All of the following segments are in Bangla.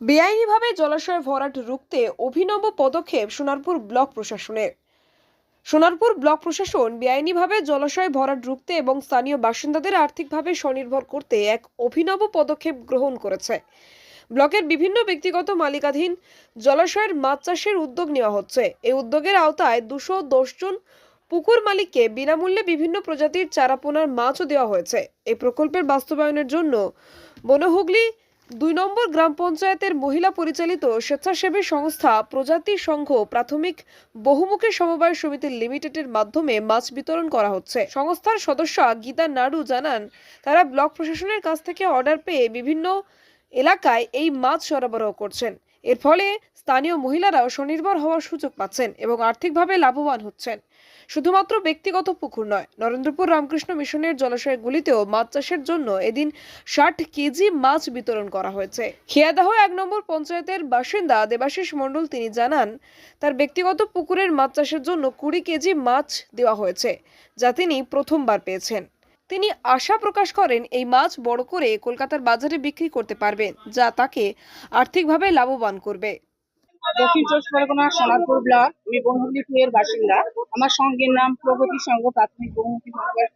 বেআইনিভাবে জলাশয় ভরাট রুখতে অভিনব পদক্ষেপ সোনারপুর ব্লক প্রশাসনের। সোনারপুর ব্লক প্রশাসন বেআইনিভাবে জলাশয় ভরাট রুখতে এবং স্থানীয় বাসিন্দাদের আর্থিকভাবে স্বনির্ভর করতে এক অভিনব পদক্ষেপ গ্রহণ করেছে। ব্লকের বিভিন্ন ব্যক্তিগত মালিকাধীন জলাশয়ের মাছ চাষের উদ্যোগ নেওয়া হচ্ছে। এই উদ্যোগের আওতায় দুশো জন পুকুর মালিককে বিনামূল্যে বিভিন্ন প্রজাতির চারাপোনার মাছও দেওয়া হয়েছে। এই প্রকল্পের বাস্তবায়নের জন্য বনহুগলি দুই নম্বর গ্রাম পঞ্চায়েতের মহিলা পরিচালিত স্বেচ্ছাসেবী সংস্থা প্রজাতি সংঘ প্রাথমিক বহুমুখী সমবায় সমিতি লিমিটেডের মাধ্যমে মাছ বিতরণ করা হচ্ছে। সংস্থার সদস্য গীতা নাড়ু জানান, তারা ব্লক প্রশাসনের কাছ থেকে অর্ডার পেয়ে বিভিন্ন এলাকায় এই মাছ সরবরাহ করছেন। এর ফলে স্থানীয় মহিলারাও স্বনির্ভর হওয়ার সুযোগ পাচ্ছেন এবং আর্থিকভাবে লাভবান হচ্ছেন। শুধুমাত্র ব্যক্তিগত পুকুর নয়, নরেন্দ্রপুর রামকৃষ্ণ মিশনের জলাশয়গুলিতেও মাছ চাষের জন্য এদিন ষাট কেজি মাছ বিতরণ করা হয়েছে। খেয়াদাহ এক নম্বর পঞ্চায়েতের বাসিন্দা দেবাশিস মণ্ডল তিনি জানান, তার ব্যক্তিগত পুকুরের মাছ চাষের জন্য কুড়ি কেজি মাছ দেওয়া হয়েছে, যা তিনি প্রথমবার পেয়েছেন। তিনি আশা প্রকাশ করেন এই মাছ বড় করে কলকাতার বাজারে বিক্রি করতে পারবেন যা তাকে আর্থিকভাবে লাভবান করবে। দক্ষিণ চব্বিশ পরগনা, সোনারপুর ব্লক আমি বনহুগলি এর বাসিন্দা। আমার সঙ্গের নাম প্রগতি সংঘ প্রাথমিক বহুমুখী সমবায়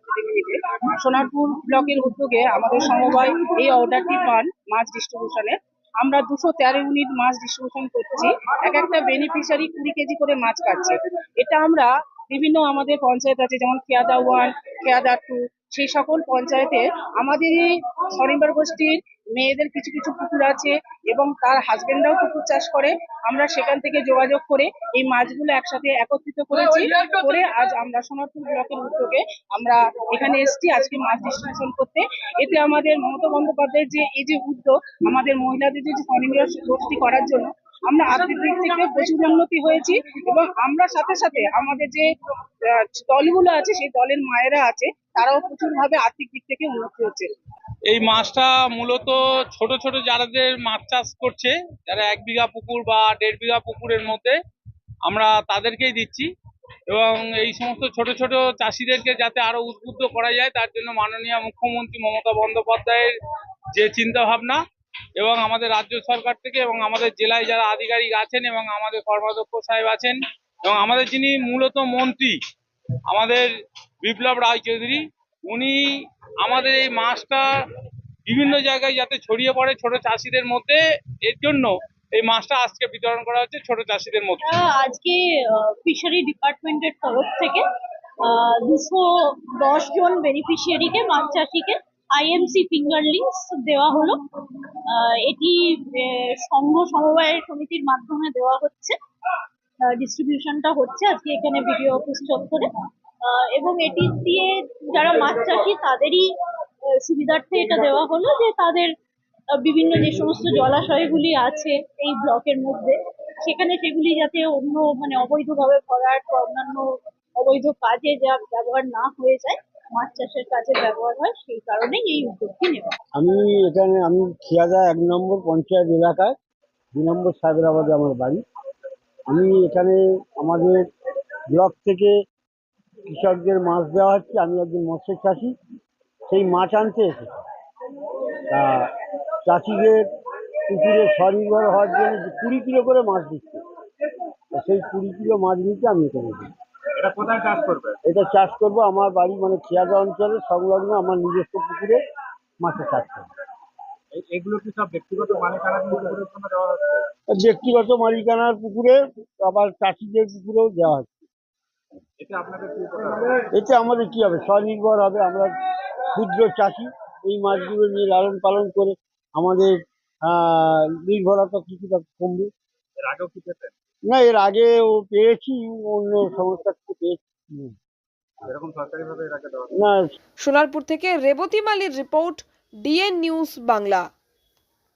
সোনারপুর ব্লকের উদ্যোগে আমাদের সমবায় এই অর্ডারটি পান মাছ ডিস্ট্রিবিউশনের আমরা দুশো তেরো ইউনিট মাছ ডিস্ট্রিবিউশন করছি। এক একটা বেনিফিশিয়ারি কুড়ি কেজি করে মাছ কাটছে। এটা আমরা বিভিন্ন আমাদের পঞ্চায়েত আছে, যেমন খেয়াদা ওয়ান খেয়াদা টু সেই সকল পঞ্চায়েতে আমাদের এই স্বনির্ভর গোষ্ঠীর মেয়েদের কিছু কিছু পুকুর আছে এবং তার হাজবেন্ডরাও পুকুর চাষ করে। আমরা সেখান থেকে যোগাযোগ করে এই মাছগুলো একসাথে একত্রিত করেছি করে আজ আমরা সোনারপুর ব্লকের উদ্যোগে আমরা এখানে এসেছি আজকে মাছ ডিস্ট্রিবিউশন করতে। এতে আমাদের মমতা বন্দ্যোপাধ্যায়ের যে, এই যে উদ্যোগ, আমাদের মহিলাদের যে স্বনির্ভর গোষ্ঠী করার জন্য আমরা আর্থিক দিক থেকে প্রচুর উন্নতি হয়েছি এবং আমরা সাথে সাথে আমাদের যে দলগুলো আছে, সেই দলের মায়েরা আছে তারাও প্রচুর ভাবে আর্থিক দিক থেকে উন্নতি হচ্ছে। এই মাছটা মূলত ছোট ছোট যারাদের মাছ চাষ করছে, যারা এক বিঘা পুকুর বা দেড় বিঘা পুকুরের মধ্যে আমরা তাদেরকেই দিচ্ছি এবং এই সমস্ত ছোট ছোট চাষিদেরকে যাতে আরও উদ্বুদ্ধ করা যায়, তার জন্য মাননীয় মুখ্যমন্ত্রী মমতা বন্দ্যোপাধ্যায়ের যে চিন্তা ভাবনা এবং আমাদের রাজ্য সরকার থেকে এবং আমাদের জেলায় যারা আধিকারিক আছেন এবং আমাদের কর্মাধ্যক্ষ সাহেব আছেন এবং আমাদের যিনি মূলত মন্ত্রী, আমাদের বিপ্লব রায় চৌধুরী, উনি আমাদের এই মাছটা বিভিন্ন জায়গায় যাতে ছড়িয়ে পড়ে ছোট চাষিদের মধ্যে, এর জন্য এই মাছটা আজকে বিতরণ করা হচ্ছে ছোট চাষিদের মধ্যে। আজকে ফিশারি ডিপার্টমেন্টের তরফ থেকে দুশো দশ জন বেনিফিশিয়ারিকে মাছ চাষিকে আইএমসি ফিঙ্গার ফিঙ্গারলিংস দেওয়া হলো। এটি সংঘ সমবায় সমিতির মাধ্যমে দেওয়া হচ্ছে। ডিস্ট্রিবিউশনটা হচ্ছে আজকে এখানে ভিডিও অফিস চত্বরে। এবং এটি দিয়ে যারা মাছ চাষি, তাদেরই সুবিধার্থে এটা দেওয়া হলো যে তাদের বিভিন্ন যে সমস্ত জলাশয়গুলি আছে এই ব্লকের মধ্যে, সেখানে সেগুলি যাতে অন্য মানে অবৈধভাবে ভরাট বা অন্যান্য অবৈধ কাজে যা ব্যবহার না হয়ে যায়, মাছ চাষের কাজে ব্যবহার হয়, সেই কারণেই এই উদ্যোগটি নেওয়া আমি এখানে, আমি খেয়াদা এক নম্বর পঞ্চায়েত এলাকায়, দু নম্বর সাহেবরাবাদে আমার বাড়ি। আমি এখানে আমাদের ব্লক থেকে কৃষকদের মাছ দেওয়া হচ্ছে আমি একজন মৎস্য চাষি সেই মাছ আনতে এসেছি। তা চাষিদের পুকুরে স্বনির্ভর হওয়ার জন্য কুড়ি কিলো করে মাছ দিচ্ছে সেই কুড়ি কিলো মাছ নিতে আমি এখানে। এটা কোথায় চাষ করবে? এটা চাষ করব আমার বাড়ি মানে খেয়াদা অঞ্চলে সংলগ্ন আমার নিজস্ব পুকুরে মাছের চাষ করব। এগুলো কি সব ব্যক্তিগত মালিকানা পুকুরের জন্য দেওয়া হচ্ছে? ব্যক্তিগত মালিকানার পুকুরে আবার চাষিদের পুকুরেও দেওয়া হচ্ছে। এতে আমাদের কি হবে? স্বনির্ভর হবে আমরা ক্ষুদ্র চাষি। এই মাছগুলো নিয়ে লালন পালন করে আমাদের আহ, নির্ভরতা কিছুটা কমবে। এর আগেও কি পেতেন? না এর আগে ও পেয়েছি অন্য সংস্থা থেকে পেয়েছি। সোনারপুর থেকে রেবতী মালির রিপোর্ট ডিএন নিউজ বাংলা।